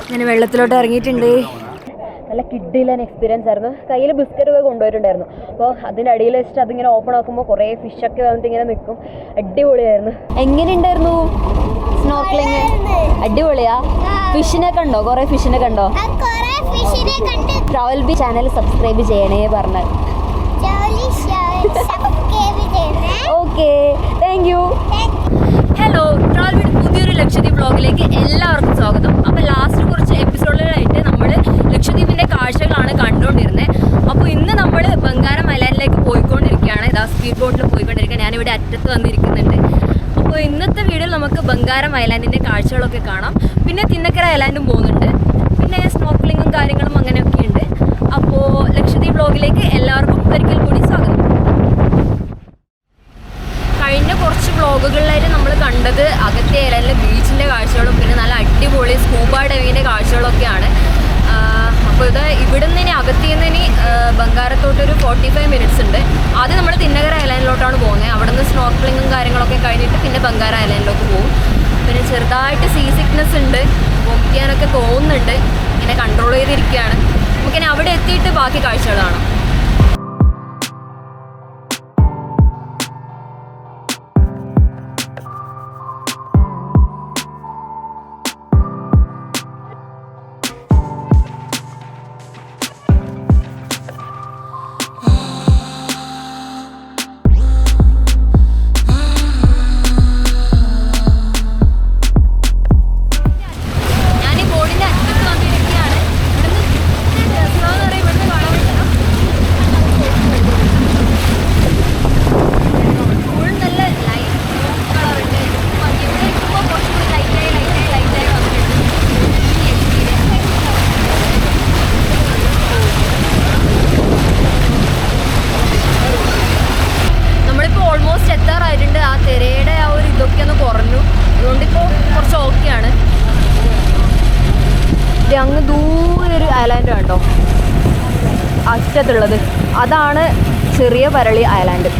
അങ്ങനെ വെള്ളത്തിലോട്ട് ഇറങ്ങിയിട്ടുണ്ട്. നല്ല കിഡിലൻ എക്സ്പീരിയൻസ് ആയിരുന്നു. കയ്യിൽ ബിസ്ക്കറ്റ് ഒക്കെ കൊണ്ടുപോയിട്ടുണ്ടായിരുന്നു. അപ്പോൾ അതിന്റെ അടിയിൽ വെച്ചിട്ട് അതിങ്ങനെ ഓപ്പൺ ആക്കുമ്പോൾ കുറേ ഫിഷൊക്കെ വന്നിട്ട് ഇങ്ങനെ നിൽക്കും. അടിപൊളിയായിരുന്നു. എങ്ങനെ ഉണ്ടായിരുന്നു സ്നോക്ലിങ് അടിപൊളിയാ? ഫിഷിനെ കണ്ടോ കുറേ ഫിഷിനെ കണ്ടോ ആ ഫിഷിനെ കണ്ട്. ട്രാവൽ ബി ചാനൽ സബ്സ്ക്രൈബ് ചെയ്യണേ പറഞ്ഞു. ജോലി സബ്സ്ക്രൈബ് ചെയ്യണേ. ഓക്കെ താങ്ക് യു ലക്ഷദ്വീപ് ബ്ലോഗിലേക്ക് എല്ലാവർക്കും സ്വാഗതം. അപ്പോൾ ലാസ്റ്റ് കുറച്ച് എപ്പിസോഡുകളായിട്ട് നമ്മൾ ലക്ഷദ്വീപിന്റെ കാഴ്ചകളാണ് കണ്ടുകൊണ്ടിരുന്നത് അപ്പോൾ ഇന്ന് നമ്മൾ ബംഗാരം ഐലാൻഡിലേക്ക് പോയിക്കൊണ്ടിരിക്കുകയാണ്. ഇതാ സ്പീഡ് ബോട്ടിൽ പോയിക്കൊണ്ടിരിക്കുക ഞാനിവിടെ അറ്റത്ത് വന്നിരിക്കുന്നുണ്ട്. അപ്പോൾ ഇന്നത്തെ വീഡിയോയിൽ നമുക്ക് ബംഗാരം ഐലാൻഡിന്റെ കാഴ്ചകളൊക്കെ കാണാം. പിന്നെ തിന്നക്കര ഐലാൻഡും പോകുന്നുണ്ട്. പിന്നെ സ്നോക്ലിങ്ങും കാര്യങ്ങളും അങ്ങനെയൊക്കെ ഉണ്ട് അപ്പോൾ ലക്ഷദ്വീപ് ബ്ലോഗിലേക്ക് എല്ലാവർക്കും ഒരിക്കൽ കൂടി സ്വാഗതം. കഴിഞ്ഞ കുറച്ച് വ്ളോഗുകളിലായിട്ട് നമ്മൾ കണ്ടത് അകത്തെ ഏലയിലെ ബീച്ചിന്റെ കാഴ്ചകളും പിന്നെ നല്ല അടിപൊളി സ്കൂബ ഡൈവിങ്ങിന്റെ കാഴ്ചകളൊക്കെയാണ്. അപ്പോൾ ഇത് ഇവിടുന്ന് ഇനി അകത്തിന്ന് ഇനി ബംഗാരത്തോട്ട് ഒരു ഫോർട്ടി ഫൈവ് മിനിറ്റ്സ് ഉണ്ട്. ആദ്യം നമ്മൾ തിന്നകര ഐലൻഡിലോട്ടാണ് പോകുന്നത്. അവിടെ നിന്ന് സ്നോർക്കലിങ്ങും കാര്യങ്ങളൊക്കെ കഴിഞ്ഞിട്ട് പിന്നെ ബംഗാര ഐലൻഡിലോട്ട് പോകും. പിന്നെ ചെറുതായിട്ട് സീ സിക്നസ് ഉണ്ട്. വൊമിക്കാനൊക്കെ തോന്നുന്നുണ്ട്. ഇങ്ങനെ കൺട്രോൾ ചെയ്തിരിക്കുകയാണ്. നമുക്കിനി അവിടെ എത്തിയിട്ട് ബാക്കി കാഴ്ചകൾ അങ്ങ് ദൂരെ ഒരു ഐലാൻഡ് കണ്ടോ അറ്റത്തുള്ളത്. അതാണ് ചെറിയ പരളി ഐലാൻഡ്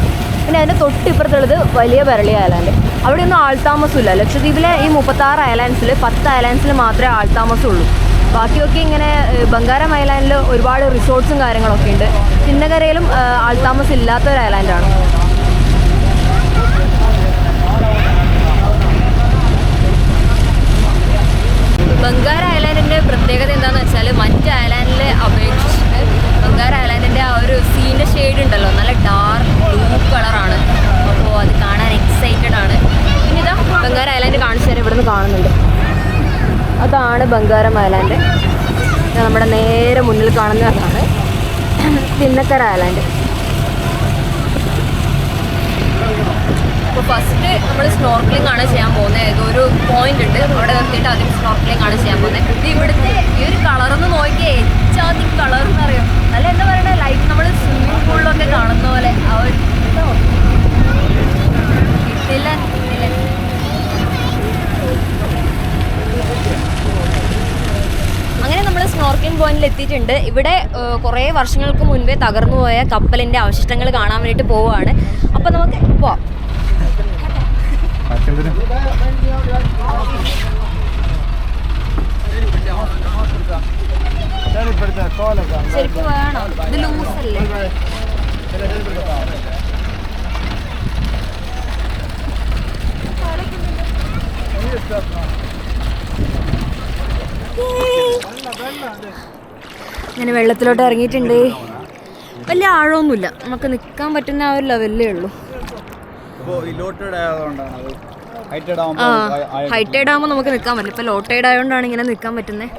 പിന്നെ അതിന്റെ തൊട്ടിപ്പുറത്തുള്ളത് വലിയ പരളി ഐലാൻഡ് അവിടെ ഒന്നും ആൾത്താമസമില്ല ലക്ഷദ്വീപിലെ ഈ മുപ്പത്താറ് ഐലാൻഡ്സിൽ പത്ത് ഐലാൻഡ്സിൽ മാത്രമേ ആൾത്താമസമുള്ളൂ ബാക്കിയൊക്കെ ഇങ്ങനെ ബംഗാരം ഐലാൻഡിൽ ഒരുപാട് റിസോർട്ട്സും കാര്യങ്ങളൊക്കെ ഉണ്ട്. ചിന്നകരയിലും ആൾത്താമസം ഇല്ലാത്ത ഒരു ഐലാൻഡാണ് ബംഗാർ ഐലാൻഡിന്റെ പ്രത്യേകത എന്താണെന്ന് വെച്ചാൽ മറ്റ് ഐലാൻഡിലെ അപേക്ഷിച്ചിട്ട് ബംഗാർ ഐലാൻഡിന്റെ ആ ഒരു സീന്റെ ഷെയ്ഡ് ഉണ്ടല്ലോ നല്ല ഡാർക്ക് ബ്ലൂ കളറാണ് അപ്പോൾ അത് കാണാൻ എക്സൈറ്റഡ് ആണ്. പിന്നെ ഇതാ ബംഗാർ ഐലാൻഡ് കാണിച്ചു തരാം ഇവിടുന്ന് കാണുന്നുണ്ട്. അതാണ് ബംഗാരം ഐലാൻഡ്. നമ്മുടെ നേരെ മുന്നിൽ കാണുന്ന അതാണ്. തിന്നക്കര ഐലാൻഡ്. അപ്പോൾ ഫസ്റ്റ് നമ്മൾ സ്നോർക്കിളിംഗ് ആണ് ചെയ്യാൻ പോകുന്നത് ഏതോ ഒരു പോയിന്റ് ഉണ്ട്. അവിടെ നിർത്തിയിട്ട് ആദ്യം സ്നോർക്കിളിംഗ് ആണ് ചെയ്യാൻ പോകുന്നത് ഇത് ഇവിടുത്തെ ഈ ഒരു കളർന്ന് നോക്കിയാൽ ഏറ്റവും കളർ എന്ന് അറിയാം? അല്ല എന്താ പറയുക ലൈറ്റ് നമ്മൾ സ്വിമ്മിംഗ് പൂളിലൊക്കെ കാണുന്ന പോലെ. ആ ഒരു അങ്ങനെ നമ്മൾ സ്നോർക്കിംഗ് പോയിന്റിൽ എത്തിയിട്ടുണ്ട്. ഇവിടെ കുറേ വർഷങ്ങൾക്ക് മുൻപേ തകർന്നു പോയ കപ്പലിന്റെ അവശിഷ്ടങ്ങൾ കാണാൻ വേണ്ടിയിട്ട് പോവുകയാണ്. അപ്പോൾ നമുക്ക് പോവാം. ശരിക്കും വേണോ? ഇത് ലൂസല്ലേ? അങ്ങനെ വെള്ളത്തിലോട്ട് ഇറങ്ങിയിട്ടുണ്ട്. വലിയ ആഴമൊന്നുമില്ല. നമുക്ക് നിൽക്കാൻ പറ്റുന്ന ആ ഒരു ലെവലേ ഉള്ളൂ. ആയതുകൊണ്ടാണ് ആ ഹൈറ്റൈഡ് ആകുമ്പോൾ നമുക്ക് നിൽക്കാൻ പറ്റില്ല ഇപ്പോൾ ലോട്ടേഡ് ആയതുകൊണ്ടാണ് ഇങ്ങനെ നിൽക്കാൻ പറ്റുന്നത്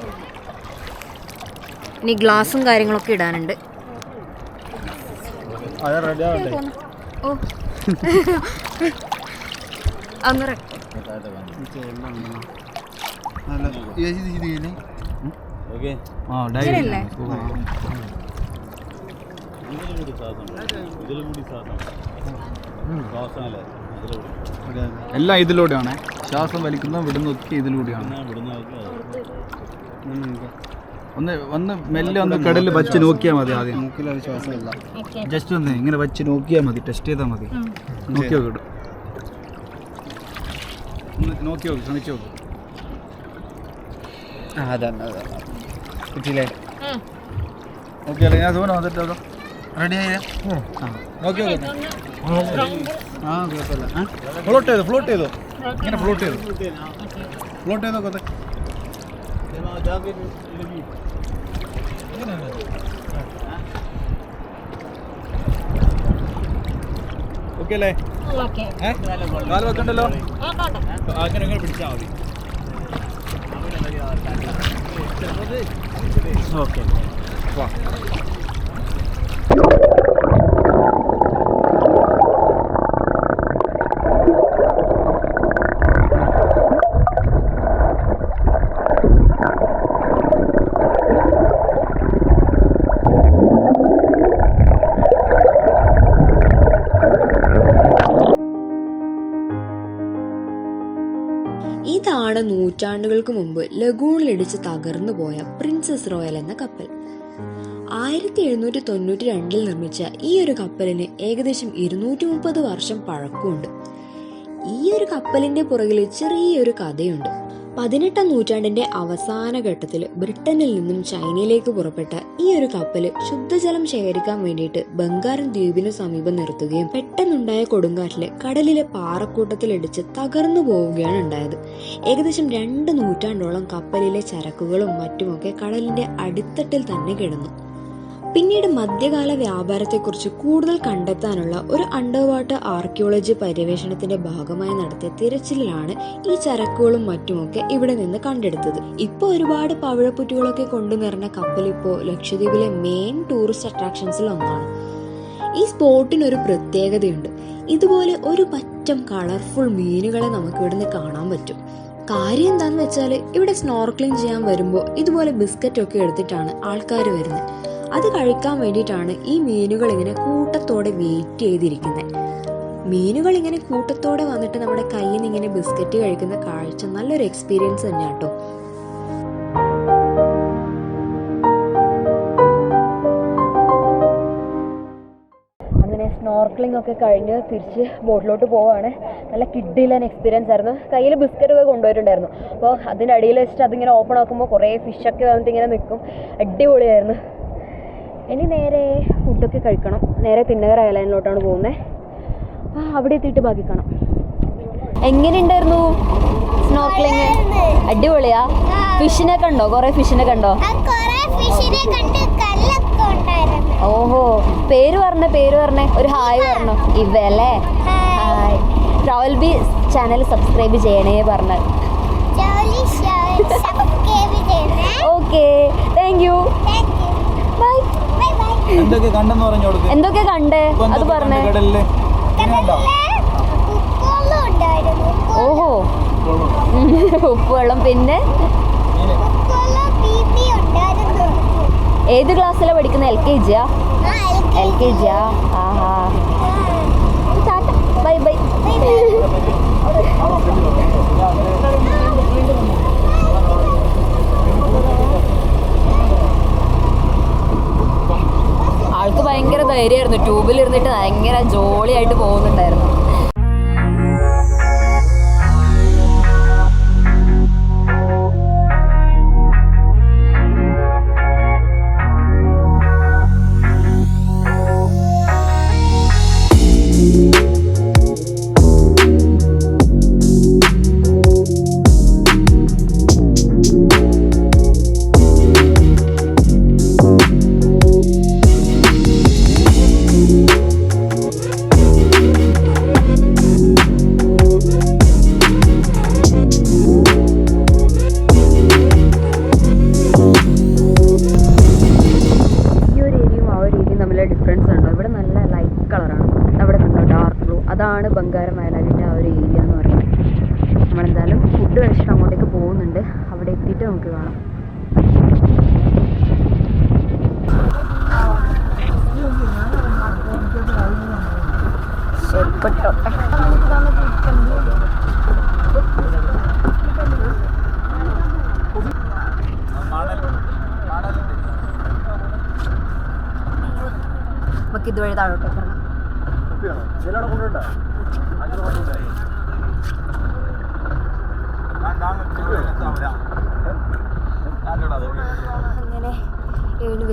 ഇനി ഗ്ലാസും കാര്യങ്ങളൊക്കെ ഇടാനുണ്ട്. ഓ. അന്ന് ഓക്കെ. ആ ഇങ്ങനെയല്ലേ? എല്ലാം ഇതിലൂടെയാണ്. ശ്വാസം വലിക്കുന്ന വിടുന്നൊക്കെ ഇതിലൂടെയാണ്. ഒന്ന് ഒന്ന് മെല്ലെ ഒന്ന് കടലിൽ വച്ച് നോക്കിയാൽ മതി ആദ്യം. ജസ്റ്റ് ഒന്ന് ഇങ്ങനെ വച്ച് നോക്കിയാൽ മതി ടെസ്റ്റ് ചെയ്താൽ മതി. നോക്കി നോക്കിട്ട് നോക്കി നോക്ക് ശ്രമിച്ചു. നോക്ക് അതന്നെ അതന്നെ കിട്ടിയില്ലേ ഓക്കെ അല്ലേ? ഞാൻ സൂന വന്നിട്ടോ റെഡി ആയി. ആ. ഓക്കെ ഓക്കെ ആ കുഴപ്പമില്ല. ഫ്ലോട്ട് ചെയ്തു ഫ്ലോട്ട് ചെയ്തു? ഇങ്ങനെ ഫ്ലോട്ട് ചെയ്തു? ഫ്ലോട്ട് ചെയ്തോ കൊത്തെ? ഓക്കെ അല്ലേ? കാൽ വെക്കണ്ടല്ലോ? അങ്ങനെ അങ്ങനെ പിടിച്ചാൽ മതി. ഓക്കെ. വാ. നൂറ്റാണ്ടുകൾക്ക് മുമ്പ് ലഗൂണിലിടിച്ച് തകർന്നു പോയ പ്രിൻസസ് റോയൽ എന്ന കപ്പൽ. ആയിരത്തി എഴുന്നൂറ്റി തൊണ്ണൂറ്റി രണ്ടിൽ നിർമ്മിച്ച ഈ ഒരു കപ്പലിന് ഏകദേശം ഇരുന്നൂറ്റി മുപ്പത് വർഷം പഴക്കമുണ്ട്. ഈ ഒരു കപ്പലിന്റെ പുറകിൽ ചെറിയൊരു കഥയുണ്ട്. പതിനെട്ടാം നൂറ്റാണ്ടിന്റെ അവസാന ഘട്ടത്തിൽ ബ്രിട്ടനിൽ നിന്നും ചൈനയിലേക്ക് പുറപ്പെട്ട ഈ ഒരു കപ്പൽ ശുദ്ധജലം ശേഖരിക്കാൻ വേണ്ടിയിട്ട് ബംഗാരം ദ്വീപിനു സമീപം നിർത്തുകയും പെട്ടെന്നുണ്ടായ കൊടുങ്കാറ്റിൽ കടലിലെ പാറക്കൂട്ടത്തിലിടിച്ച് തകർന്നു പോവുകയാണ് ഉണ്ടായത്. ഏകദേശം രണ്ട് നൂറ്റാണ്ടോളം കപ്പലിലെ ചരക്കുകളും മറ്റുമൊക്കെ കടലിന്റെ അടിത്തട്ടിൽ തന്നെ കിടന്നു. പിന്നീട് മധ്യകാല വ്യാപാരത്തെക്കുറിച്ച് കൂടുതൽ കണ്ടെത്താനുള്ള ഒരു അണ്ടർ വാട്ടർ ആർക്കിയോളജി പര്യവേഷണത്തിന്റെ ഭാഗമായി നടത്തിയ തിരച്ചിലാണ് ഈ ചരക്കുകളും മറ്റുമൊക്കെ ഇവിടെ നിന്ന് കണ്ടെടുത്തത്. ഇപ്പോൾ ഒരുപാട് പവിഴപ്പുറ്റുകളൊക്കെ കൊണ്ടു നിറഞ്ഞ കപ്പൽ ഇപ്പോൾ ലക്ഷദ്വീപിലെ മെയിൻ ടൂറിസ്റ്റ് അട്രാക്ഷൻസിൽ ഒന്നാണ്. ഈ സ്പോട്ടിന് ഒരു പ്രത്യേകതയുണ്ട്. ഇതുപോലെ ഒരു പറ്റം കളർഫുൾ മീനുകളെ നമുക്ക് ഇവിടുന്ന് കാണാൻ പറ്റും. കാര്യം എന്താന്ന് വെച്ചാൽ ഇവിടെ സ്നോർക്ലിംഗ് ചെയ്യാൻ വരുമ്പോൾ ഇതുപോലെ ബിസ്ക്കറ്റ് ഒക്കെ എടുത്തിട്ടാണ് ആൾക്കാർ വരുന്നത്. അത് കഴിക്കാൻ വേണ്ടിയിട്ടാണ് ഈ മീനുകൾ ഇങ്ങനെ കൂട്ടത്തോടെ വെയിറ്റ് ചെയ്തിരിക്കുന്നത്. മീനുകൾ ഇങ്ങനെ കൂട്ടത്തോടെ വന്നിട്ട് നമ്മുടെ കയ്യിൽ നിന്ന് ഇങ്ങനെ ബിസ്ക്കറ്റ് കഴിക്കുന്ന കാഴ്ച നല്ലൊരു എക്സ്പീരിയൻസ് തന്നെയാണ് കേട്ടോ അങ്ങനെ ഒക്കെ കഴിഞ്ഞ് തിരിച്ച് ബോട്ടിലോട്ട് പോവാണ്. നല്ല കിഡിലൻ എക്സ്പീരിയൻസ് ആയിരുന്നു. കയ്യിൽ ബിസ്ക്കറ്റ് ഒക്കെ കൊണ്ടുപോയിട്ടുണ്ടായിരുന്നു. അപ്പോൾ അതിന്റെ അടിയിൽ വെച്ചിട്ട് അതിങ്ങനെ ഓപ്പൺ ആക്കുമ്പോൾ കുറേ ഫിഷൊക്കെ വന്നിട്ട് ഇങ്ങനെ നിൽക്കും. അടിപൊളിയായിരുന്നു. ഇനി നേരെ ഫുഡൊക്കെ കഴിക്കണം. നേരെ തിന്നകർ ഐലൻഡിലോട്ടാണ് പോകുന്നത് ആ അവിടെ എത്തിയിട്ട് ബാക്കി കാണാം. എങ്ങനെയുണ്ടായിരുന്നു സ്നോർക്ലിംഗ് അടിപൊളിയാ. ഫിഷിനെ കണ്ടോ? കുറേ ഫിഷിനെ കണ്ടോ? ഓഹോ. പേര് പറഞ്ഞ പേര് പറഞ്ഞേ. ഒരു ഹായ് പറഞ്ഞു. ഇവല്ലേ hi. Travel B channel subscribe ചെയ്യണേ പറഞ്ഞു. ഓക്കെ താങ്ക് യു ബൈ എന്തൊക്കെ കണ്ടെന്ന് പറഞ്ഞു കൊടുക്ക്. എന്തൊക്കെ കണ്ടേ? അത് പറഞ്ഞേ. കടലിൽ? ഓഹോ. ഉപ്പുവെള്ളം പിന്നെ? ഏത് ക്ലാസ്സിലാണ് പഠിക്കുന്നത് എൽ കെ ജിയാ? ആ എൽ കെ ജിയാ? ആഹാ. Bye bye. ട്യൂബിൽ ഇരുന്നിട്ട് ഭയങ്കര ജോളിയായിട്ട് പോകുന്നുണ്ടായിരുന്നു.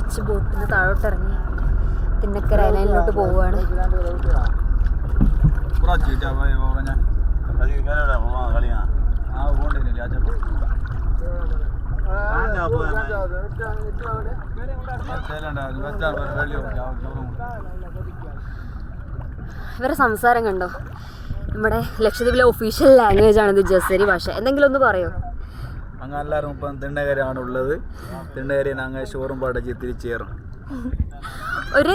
വെച്ച് ബോട്ടിൽ താഴോട്ട് ഇറങ്ങി തിന്നക്കര അയലൈനിലോട്ട് പോവുകയാണ് ഇവരെ സംസാരം കണ്ടോ? നമ്മുടെ ലക്ഷദ്വീപിലെ ഒഫീഷ്യൽ ലാംഗ്വേജ് ആണ് ഇത് ജസരി ഭാഷ. എന്തെങ്കിലും ഒന്ന് പറയോ? അങ്ങ് എല്ലാവരും ഇപ്പം തിണ്ടകരയാണ് ഉള്ളത് തിണ്ടകരയിൽ അങ്ങ് ഷോറും പാടച്ച് തിരിച്ചേറും ഒരു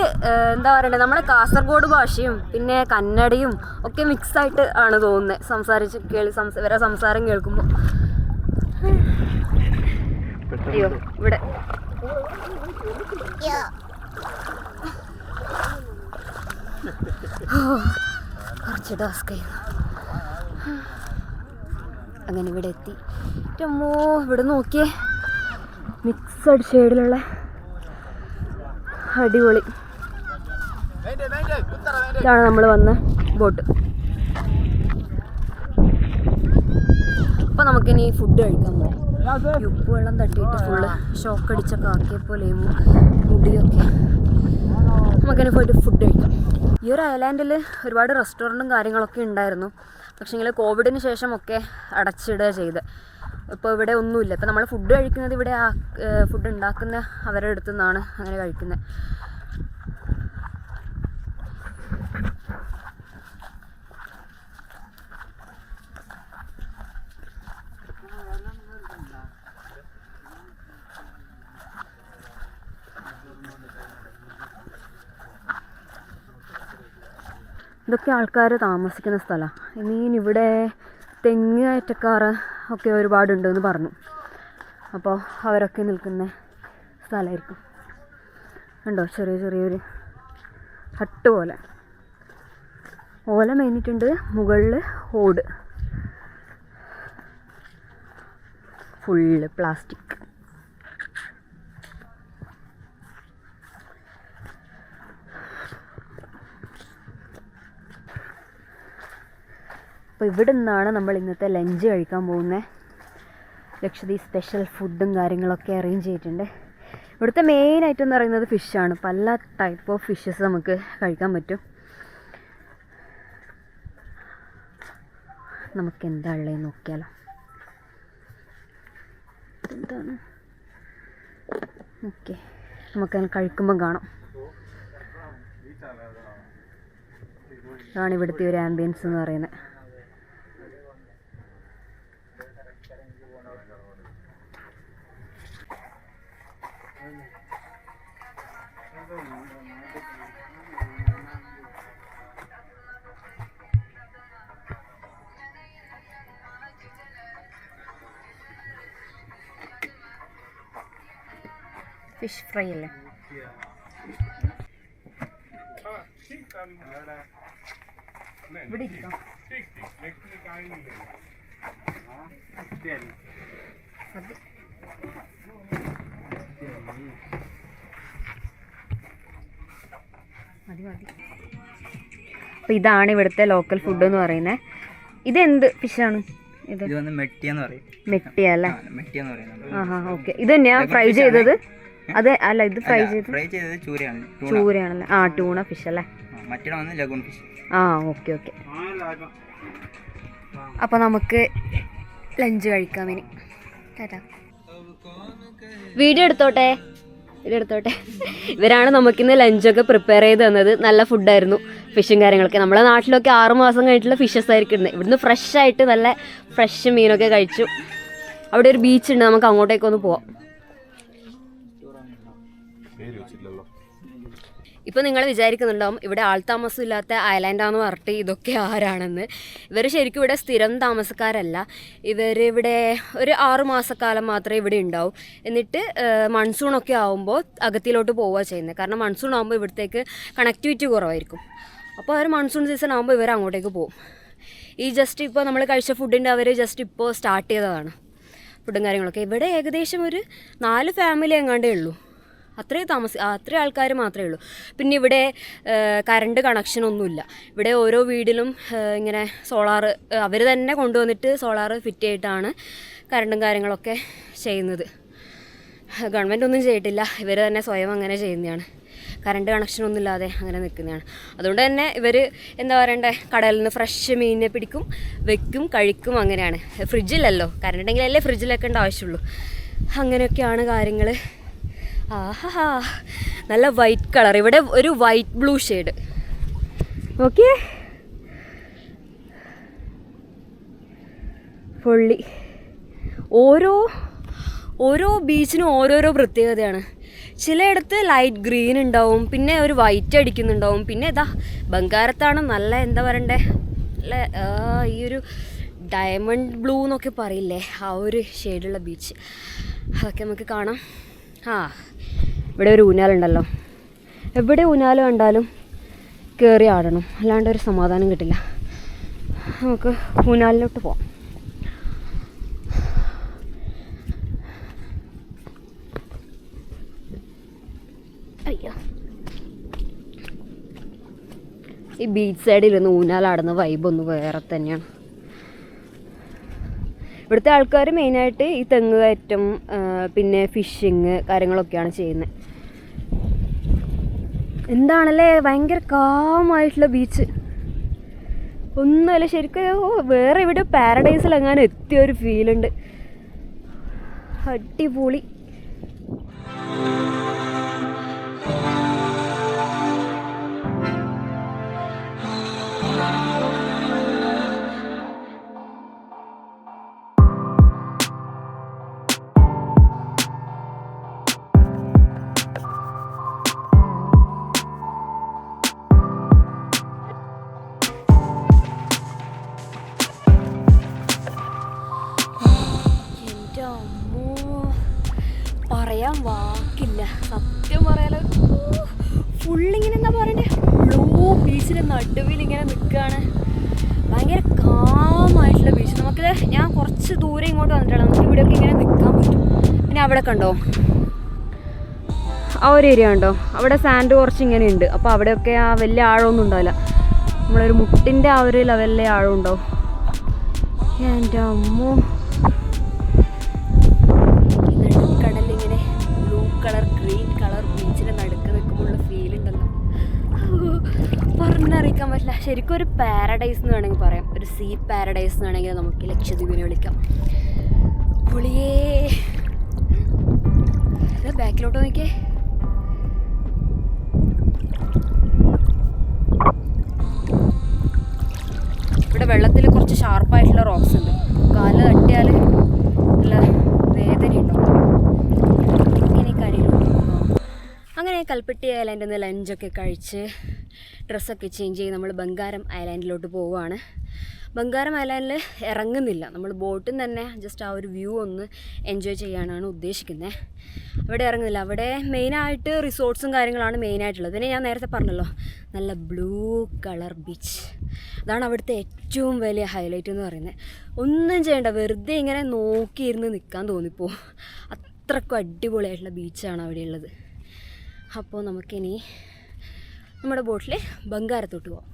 എന്താ പറയണ്ടേ നമ്മുടെ കാസർഗോഡ് ഭാഷയും പിന്നെ കന്നഡയും ഒക്കെ മിക്സ് ആയിട്ട് ആണ് തോന്നുന്നത് സംസാരിച്ച് സംസ ഇവരെ സംസാരം കേൾക്കുമ്പോൾ അയ്യോ ഇവിടെ. കുറച്ച് ടാസ്ക് അങ്ങനെ ഇവിടെ എത്തി. അമ്മോ ഇവിടെ നോക്കി മിക്സഡ് ഷെയ്ഡിലുള്ള അടിപൊളി. ഇതാണ് നമ്മൾ വന്ന ബോട്ട്. അപ്പോൾ നമുക്കിനി ഫുഡ് കഴിക്കാൻ പോകാം ഉപ്പ് വെള്ളം തട്ടിയിട്ട് ഫുള്ള് ഷോക്ക് അടിച്ചൊക്കെ ആക്കിയ പോലെ മുടിയൊക്കെ. നമുക്കിനി പോയിട്ട് ഫുഡ് കഴിക്കാം. ഈ ഒരു ഐലാൻഡിൽ ഒരുപാട് റെസ്റ്റോറന്റും കാര്യങ്ങളൊക്കെ ഉണ്ടായിരുന്നു. പക്ഷേങ്കിൽ കോവിഡിന് ശേഷമൊക്കെ അടച്ചിടുക ചെയ്ത്. ഇപ്പോൾ ഇവിടെ ഒന്നുമില്ല. ഇപ്പോൾ നമ്മൾ ഫുഡ് കഴിക്കുന്നത് ഇവിടെ ഫുഡ് ഉണ്ടാക്കുന്ന അവരുടെ അടുത്തു നിന്നാണ് അങ്ങനെ കഴിക്കുന്നത്. ഇതൊക്കെ ആൾക്കാർ താമസിക്കുന്ന സ്ഥലമാണ് ഇനി ഇവിടെ തെങ്ങ് കയറ്റക്കാർ ഒക്കെ ഒരുപാടുണ്ടെന്ന് പറഞ്ഞു. അപ്പോൾ അവരൊക്കെ നിൽക്കുന്ന സ്ഥലമായിരിക്കും. ഉണ്ടോ ചെറിയ ചെറിയൊരു ഹട്ട് പോലെ. ഓല മേഞ്ഞിട്ടുണ്ട്. മുകളിൽ ഓട്. Full plastic. അപ്പോൾ ഇവിടെ നിന്നാണ് നമ്മൾ ഇന്നത്തെ ലഞ്ച് കഴിക്കാൻ പോകുന്നത് ലക്ഷദ്വീപ് സ്പെഷ്യൽ ഫുഡും കാര്യങ്ങളൊക്കെ അറേഞ്ച് ചെയ്തിട്ടുണ്ട്. ഇവിടുത്തെ ഐറ്റം എന്ന് പറയുന്നത് ഫിഷാണ് പല ടൈപ്പ് ഓഫ് ഫിഷസ് നമുക്ക് കഴിക്കാൻ പറ്റും. നമുക്ക് എന്താ ഉള്ളത് നോക്കിയാലോ. എന്താണ് ഓക്കെ. നമുക്കതിന് കഴിക്കുമ്പം കാണാം. അതാണ് ഇവിടുത്തെ ഒരു ആംബിയൻസ് എന്ന് പറയുന്നത്. ഫിഷ് ഫ്രൈ അല്ലേ? ഇവിടെ ഇരിക്കാം. മതി. മതി മതി. അപ്പോൾ ഇതാണ് ഇവിടുത്തെ ലോക്കൽ ഫുഡ് എന്ന് പറയുന്നത് ഫിഷാണ് ഇത് ഇത് വന്ന് മെട്ടിയെന്ന് പറയും. മെട്ടിയ അല്ലേ? ആ ഹാ ഓക്കെ ഇത് തന്നെയാ ഫ്രൈ ചെയ്തത്? അത് അല്ല ഇത് ഫ്രൈ ചെയ്ത് ഫ്രൈ ചെയ്തത് ചൂരയാണ്. ചൂരയാണ് ചൂരയാണല്ലേ? ആ ടൂണ ഫിഷ് അല്ലേ? മറ്റേ വന്ന് ലഗൂൺ ഫിഷ് ആ ഓക്കെ ഓക്കെ. അപ്പോൾ നമുക്ക് ലഞ്ച് കഴിക്കാം ഇനി. ടാറ്റാ. വീഡിയോ എടുത്തോട്ടെ? വീഡിയോ എടുത്തോട്ടെ? ഇവരാണ് നമുക്കിന്ന് ലഞ്ചൊക്കെ പ്രിപ്പയർ ചെയ്ത് തന്നത്. നല്ല ഫുഡായിരുന്നു ഫിഷും കാര്യങ്ങളൊക്കെ. നമ്മുടെ നാട്ടിലൊക്കെ ആറ് മാസം കഴിഞ്ഞിട്ടുള്ള ഫിഷസ് ആയിരിക്കും ഉണ്ട് ഇവിടുന്ന് ഫ്രഷ് ആയിട്ട് നല്ല ഫ്രഷ് മീനൊക്കെ കഴിച്ചു. അവിടെ ഒരു ബീച്ച് ഉണ്ട് നമുക്ക് അങ്ങോട്ടേക്കൊന്ന് പോവാം. ഇപ്പോൾ നിങ്ങൾ വിചാരിക്കുന്നുണ്ടാവും ഇവിടെ ആൾതാമസം ഇല്ലാത്ത ഐലാൻഡാന്ന് പറഞ്ഞിട്ട് ഇതൊക്കെ ആരാണെന്ന്. ഇവർ ശരിക്കും ഇവിടെ സ്ഥിരം താമസക്കാരല്ല. ഇവർ ഇവിടെ ഒരു ആറു മാസക്കാലം മാത്രമേ ഇവിടെ ഉണ്ടാവും. എന്നിട്ട് മൺസൂണൊക്കെ ആകുമ്പോൾ അകത്തിലോട്ട് പോവുക ചെയ്യുന്നത് കാരണം മൺസൂൺ ആകുമ്പോൾ ഇവിടത്തേക്ക് കണക്ടിവിറ്റി കുറവായിരിക്കും. അപ്പോൾ അവർ മൺസൂൺ സീസൺ ആകുമ്പോൾ ഇവർ അങ്ങോട്ടേക്ക് പോകും ഈ ജസ്റ്റ് ഇപ്പോൾ നമ്മൾ കഴിച്ച ഫുഡിന്റെ അവർ ജസ്റ്റ് ഇപ്പോൾ സ്റ്റാർട്ട് ചെയ്തതാണ്. ഫുഡും കാര്യങ്ങളൊക്കെ. ഇവിടെ ഏകദേശം ഒരു നാല് ഫാമിലി എങ്ങാണ്ടേ ഉള്ളൂ. അത്രയും താമസി അത്രയും ആൾക്കാർ മാത്രമേ ഉള്ളൂ. പിന്നെ ഇവിടെ കറണ്ട് കണക്ഷനൊന്നുമില്ല ഇവിടെ ഓരോ വീടിലും ഇങ്ങനെ സോളാർ അവർ തന്നെ കൊണ്ടുവന്നിട്ട് സോളാർ ഫിറ്റ് ചെയ്തിട്ടാണ് കറണ്ടും കാര്യങ്ങളൊക്കെ ചെയ്യുന്നത്. ഗവൺമെന്റ് ഒന്നും ചെയ്തിട്ടില്ല. ഇവർ തന്നെ സ്വയം അങ്ങനെ ചെയ്യുന്നതാണ്. കറണ്ട് കണക്ഷൻ ഒന്നും ഇല്ലാതെ അങ്ങനെ നിൽക്കുന്നതാണ്. അതുകൊണ്ട് തന്നെ ഇവർ എന്താ പറയണ്ടേ? കടലിൽ നിന്ന് ഫ്രഷ് മീനിനെ പിടിക്കും വെക്കും കഴിക്കും അങ്ങനെയാണ്. ഫ്രിഡ്ജിലല്ലോ കറണ്ട് ഉണ്ടെങ്കിലല്ലേ ഫ്രിഡ്ജിൽ വെക്കേണ്ട ആവശ്യമുള്ളൂ അങ്ങനെയൊക്കെയാണ് കാര്യങ്ങൾ ആഹാ. നല്ല വൈറ്റ് കളർ ഇവിടെ ഒരു വൈറ്റ് ബ്ലൂ ഷെയ്ഡ് ഓക്കെ പൊള്ളി. ഓരോ ഓരോ ബീച്ചിനും ഓരോരോ പ്രത്യേകതയാണ്. ചിലയിടത്ത് ലൈറ്റ് ഗ്രീൻ ഉണ്ടാവും പിന്നെ ഒരു വൈറ്റ് അടിക്കുന്നുണ്ടാവും. പിന്നെ ഇതാ ബംഗാരത്താണ് നല്ല എന്താ പറയണ്ടേ? നല്ല ഈ ഒരു ഡയമണ്ട് ബ്ലൂ എന്നൊക്കെ പറയില്ലേ? ആ ഒരു ഷെയ്ഡുള്ള ബീച്ച് അതൊക്കെ നമുക്ക് കാണാം. ആ ഇവിടെ ഒരു ഊഞ്ഞാലുണ്ടല്ലോ എവിടെ ഊഞ്ഞാൽ കണ്ടാലും കയറി ആടണം. അല്ലാണ്ട് ഒരു സമാധാനം കിട്ടില്ല. നമുക്ക് ഊഞ്ഞാലിലോട്ട് പോവാം. ഈ ബീച്ച് സൈഡിലിരുന്ന് ഊഞ്ഞാലാടുന്ന വൈബ് ഒന്ന് വേറെ തന്നെയാണ്. ഇവിടുത്തെ ആൾക്കാർ മെയിനായിട്ട് ഈ തെങ്ങ് കയറ്റം പിന്നെ ഫിഷിങ് കാര്യങ്ങളൊക്കെയാണ് ചെയ്യുന്നത് എന്താണല്ലേ? ഭയങ്കര കാമായിട്ടുള്ള ബീച്ച് ഒന്നുമല്ല ശരിക്കും വേറെ ഇവിടെ പാരഡൈസിൽ എങ്ങാനും എത്തിയ ഒരു ഫീലുണ്ട് അടിപൊളി. പറയാൻ വാക്കില്ല. സത്യം പറയാലോ. ഫുള്ളിങ്ങനെ എന്താ പറയണ്ടേ ബ്ലൂ ബീച്ചിന്റെ നടുവിൽ ഇങ്ങനെ നിൽക്കുകയാണ് ഭയങ്കര കാമായിട്ടുള്ള ബീച്ച് നമുക്ക് ഞാൻ കുറച്ച് ദൂരെ ഇങ്ങോട്ട് വന്നിട്ടാണ്. നമുക്ക് ഇവിടെയൊക്കെ ഇങ്ങനെ നിൽക്കാൻ പറ്റും. പിന്നെ അവിടെ കണ്ടോ? ആ ഒരു ഏരിയ ഉണ്ടോ അവിടെ സാൻഡ് കുറച്ച് ഇങ്ങനെ ഉണ്ട്. അപ്പോൾ അവിടെയൊക്കെ ആ വലിയ ആഴമൊന്നും ഉണ്ടാവില്ല. നമ്മളൊരു മുട്ടിന്റെ ആ ഒരു ലെവലിലെ ആഴം ഉണ്ടോ എന്റെ അമ്മോ. പാരഡൈസ് എന്ന് വേണമെങ്കിൽ പറയാം. ഒരു സീ പാരഡൈസ് എന്ന് വേണമെങ്കിൽ നമുക്ക് ലക്ഷദ്വീപിനെ വിളിക്കാം. പുളിയേ. ബാക്കിലോട്ട് നോക്കിയേ. ഇവിടെ വെള്ളത്തിൽ കുറച്ച് ഷാർപ്പായിട്ടുള്ള റോക്സ് ഉണ്ട്. കാൽ തട്ടിയാൽ നല്ല വേദനയുണ്ടാവും ഇങ്ങനെ കരയിലോട്ട് അങ്ങനെ കൽപ്പെട്ടി ഐലാൻഡിൽ ലഞ്ചൊക്കെ കഴിച്ച് ഡ്രസ്സൊക്കെ ചേഞ്ച് ചെയ്ത് നമ്മൾ ബംഗാരം ഐലാൻഡിലോട്ട് പോവുകയാണ് ബംഗാരം ഐലാൻഡിൽ ഇറങ്ങുന്നില്ല. നമ്മൾ ബോട്ടിൽ നിന്ന് തന്നെ ജസ്റ്റ് ആ ഒരു വ്യൂ ഒന്ന് എൻജോയ് ചെയ്യാനാണ് ഉദ്ദേശിക്കുന്നത് അവിടെ ഇറങ്ങുന്നില്ല. അവിടെ മെയിനായിട്ട് റിസോർട്ട്സും കാര്യങ്ങളാണ് മെയിനായിട്ടുള്ളത് പിന്നെ ഞാൻ നേരത്തെ പറഞ്ഞല്ലോ നല്ല ബ്ലൂ കളർ ബീച്ച് അതാണ് അവിടുത്തെ ഏറ്റവും വലിയ ഹൈലൈറ്റ് എന്ന് പറയുന്നത് ഒന്നും ചെയ്യണ്ട. വെറുതെ ഇങ്ങനെ നോക്കിയിരുന്ന് നിൽക്കാൻ തോന്നിപ്പോ. അത്രക്കും അടിപൊളിയായിട്ടുള്ള ബീച്ചാണ് അവിടെയുള്ളത്. അപ്പോൾ നമുക്കിനി നമ്മുടെ ബോട്ടിൽ ബംഗാരത്തോട്ട് പോകാം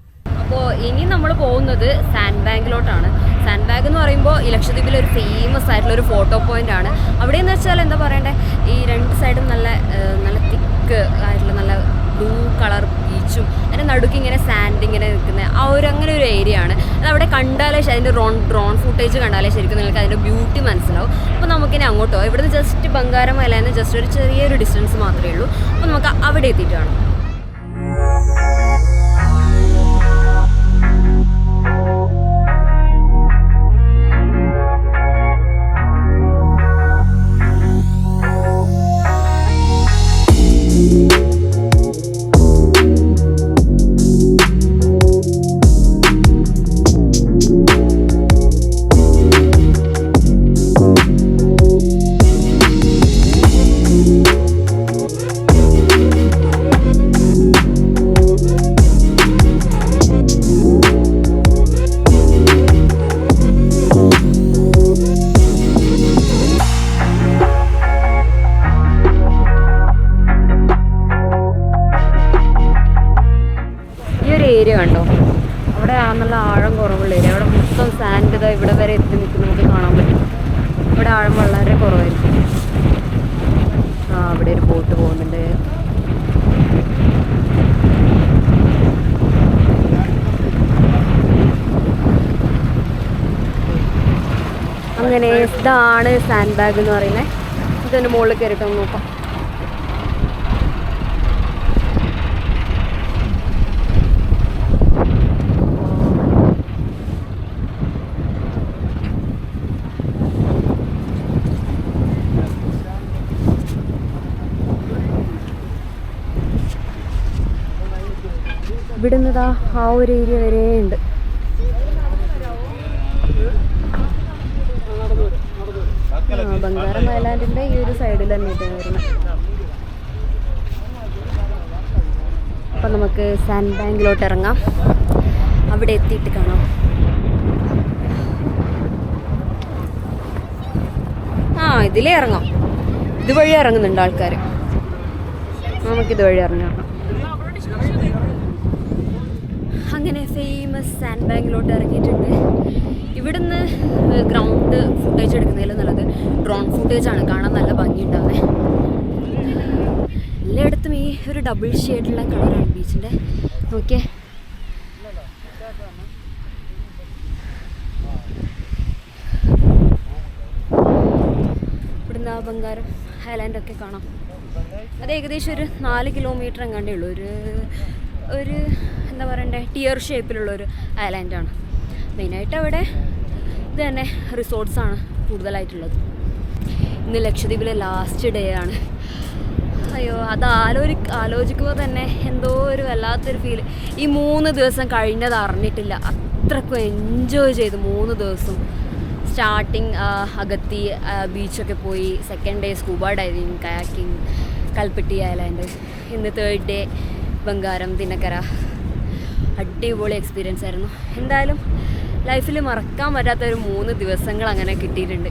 അപ്പോൾ ഇനി നമ്മൾ പോകുന്നത് സാൻഡ് ബാങ്കിലോട്ടാണ് സാൻഡ് ബാഗ് എന്ന് പറയുമ്പോൾ ഈ ഒരു ഫേമസ് ആയിട്ടുള്ള ഒരു ഫോട്ടോ പോയിന്റ് ആണ്. അവിടെ എന്ന് വെച്ചാൽ എന്താ പറയണ്ടേ? ഈ രണ്ട് സൈഡും നല്ല നല്ല തിക്ക് ആയിട്ടുള്ള നല്ല ബ്ലൂ കളർ ബീച്ചും അതിന്റെ നടുക്ക് ഇങ്ങനെ സാൻഡ് ഇങ്ങനെ നിൽക്കുന്ന ആ ഒരു അങ്ങനെ ഒരു ഏരിയ ആണ്. അത് അവിടെ കണ്ടാലേ അതിന്റെ ഡ്രോൺ ഡ്രോൺ ഫുട്ടേജ് കണ്ടാലേ ശരിക്കും നിങ്ങൾക്ക് അതിന്റെ ബ്യൂട്ടി മനസ്സിലാവും. അപ്പോൾ നമുക്കിനി അങ്ങോട്ട് ഇവിടുന്ന് ജസ്റ്റ് ബംഗാരം മലയെന്ന് ജസ്റ്റ് ഒരു ചെറിയൊരു ഡിസ്റ്റൻസ് മാത്രമേ ഉള്ളൂ. അപ്പോൾ നമുക്ക് അവിടെ എത്തിയിട്ട് Música ഏരിയ കണ്ടോ? അവിടെ നല്ല ആഴം കുറവുള്ള ഏരിയ. അവിടെ മൊത്തം സാൻഡ് ഇതാ ഇവിടെ വരെ എത്തി നിൽക്കുന്നത് നമുക്ക് കാണാൻ പറ്റും. ഇവിടെ ആഴം വളരെ കുറവായിരിക്കും. ആ അവിടെ ഒരു ബോട്ട് പോകുന്നുണ്ട്. അങ്ങനെ ഇതാണ് സാൻഡ് ബാഗ് എന്ന് പറയുന്നത്. ഇതിന്റെ മുകളിൽ കയറിയിട്ട് നോക്കാം. ഇവിടുന്ന് ദാ ആ ഒരു ഏരിയ വരെ ഉണ്ട്. ബംഗാറം ഐലാൻഡിന്റെ ഈ ഒരു സൈഡിൽ തന്നെയായിട്ട് വരുന്നത് അപ്പം നമുക്ക് സാൻഡ് ബാങ്കിലോട്ട് ഇറങ്ങാം. അവിടെ എത്തിയിട്ട് കാണാം. ആ ഇതിലേ ഇറങ്ങാം. ഇതുവഴി ഇറങ്ങുന്നുണ്ട് ആൾക്കാർ നമുക്കിതുവഴി ഇറങ്ങാം അങ്ങനെ ഫേമസ് സാൻഡ് ബാങ്കിലോട്ട് ഇറങ്ങിയിട്ടുണ്ട് ഇവിടുന്ന് ഗ്രൗണ്ട് ഫുട്ടേജ് എടുക്കുന്നതിൽ നല്ലത് ഡ്രോൺ ഫുട്ടേജ് ആണ്. കാണാൻ നല്ല ഭംഗിയുണ്ടാവേ എല്ലായിടത്തും ഈ ഒരു ഡബിൾ ഷെയ്ഡുള്ള കളറാണ് ബീച്ചിന്റെ നോക്കിയേ. ഇവിടുന്ന് ആ ബംഗാരം ഹൈലാൻഡൊക്കെ കാണാം. അത് ഏകദേശം ഒരു നാല് കിലോമീറ്റർ എങ്ങാണ്ടേ ഉള്ളൂ. ഒരു ഒരു എന്താ പറയണ്ടേ ടിയർ ഷേപ്പിലുള്ള ഒരു ഐലാൻഡാണ് മെയിനായിട്ട് അവിടെ ഇത് തന്നെ റിസോർട്ട്സാണ് കൂടുതലായിട്ടുള്ളത്. ഇന്ന് ലക്ഷദ്വീപിലെ ലാസ്റ്റ് ഡേ ആണ്. അയ്യോ അത് ആലോചി ആലോചിക്കുമ്പോൾ തന്നെ എന്തോ ഒരു വല്ലാത്തൊരു ഫീൽ ഈ മൂന്ന് ദിവസം കഴിഞ്ഞത് അറിഞ്ഞിട്ടില്ല. അത്രക്കും എൻജോയ് ചെയ്തു മൂന്ന് ദിവസം. സ്റ്റാർട്ടിങ് അഗത്തി ബീച്ചൊക്കെ പോയി. Second day scuba diving kayaking Kalpetti island ഇന്ന് തേർഡ് ഡേ ബംഗാരം തിന്നക്കര അടിപൊളി എക്സ്പീരിയൻസ് ആയിരുന്നു. എന്തായാലും ലൈഫിൽ മറക്കാൻ പറ്റാത്ത ഒരു മൂന്ന് ദിവസങ്ങൾ അങ്ങനെ കിട്ടിയിട്ടുണ്ട്.